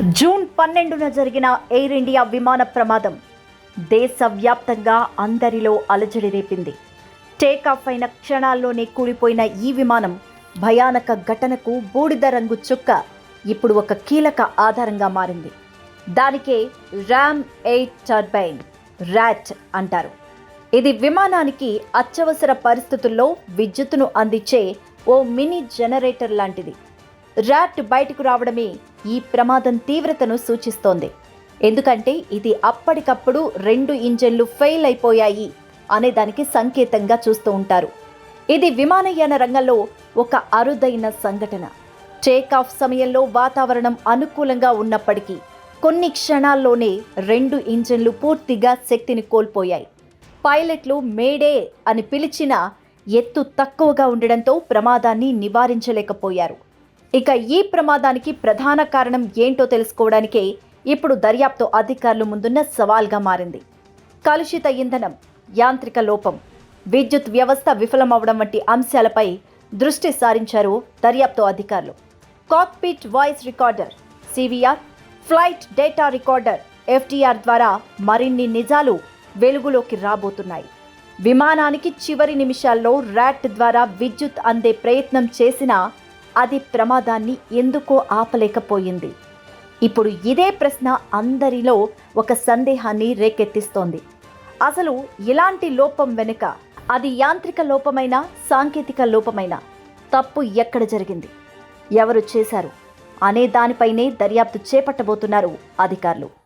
June పన్నెండున జరిగిన air India విమాన ప్రమాదం దేశవ్యాప్తంగా అందరిలో అలజడి రేపింది. టేకాఫ్ అయిన క్షణాల్లోనే కూలిపోయిన ఈ విమానం భయానక ఘటనకు బూడిద రంగు చుక్క ఇప్పుడు ఒక కీలక ఆధారంగా మారింది. దానికే ర్యామ్ ఎయిట్ టర్బైన్ ర్యాట్ అంటారు. ఇది విమానానికి అత్యవసర పరిస్థితుల్లో విద్యుత్తును అందించే ఓ మినీ జనరేటర్ లాంటిది. ర్యాట్ బయటకు రావడమే ఈ ప్రమాదం తీవ్రతను సూచిస్తోంది. ఎందుకంటే ఇది అప్పటికప్పుడు రెండు ఇంజన్లు ఫెయిల్ అయిపోయాయి అనే దానికి సంకేతంగా చూస్తూ ఉంటారు. ఇది విమానయాన రంగంలో ఒక అరుదైన సంఘటన. టేకాఫ్ సమయంలో వాతావరణం అనుకూలంగా ఉన్నప్పటికీ కొన్ని క్షణాల్లోనే రెండు ఇంజన్లు పూర్తిగా శక్తిని కోల్పోయాయి. పైలట్లు మేడే అని పిలిచిన ఎత్తు తక్కువగా ఉండడంతో ప్రమాదాన్ని నివారించలేకపోయారు. ఇక ఈ ప్రమాదానికి ప్రధాన కారణం ఏంటో తెలుసుకోవడానికే ఇప్పుడు దర్యాప్తు అధికారులు ముందున్న సవాల్గా మారింది. కలుషిత ఇంధనం యాంత్రిక లోపం విద్యుత్ వ్యవస్థ విఫలమవడం వంటి అంశాలపై దృష్టి సారించారు దర్యాప్తు అధికారులు. Cockpit voice recorder CVR flight data recorder FTR ద్వారా మరిన్ని నిజాలు వెలుగులోకి రాబోతున్నాయి. విమానానికి చివరి నిమిషాల్లో ర్యాట్ ద్వారా విద్యుత్ అందే ప్రయత్నం చేసినా అది ప్రమాదాన్ని ఎందుకో ఆపలేకపోయింది. ఇప్పుడు ఇదే ప్రశ్న అందరిలో ఒక సందేహాన్ని రేకెత్తిస్తోంది. అసలు ఇలాంటి లోపం వెనుక అది యాంత్రిక లోపమైన సాంకేతిక లోపమైన తప్పు ఎక్కడ జరిగింది? ఎవరు చేశారు? అనే దానిపైనే దర్యాప్తు చేపట్టబోతున్నారు అధికారులు.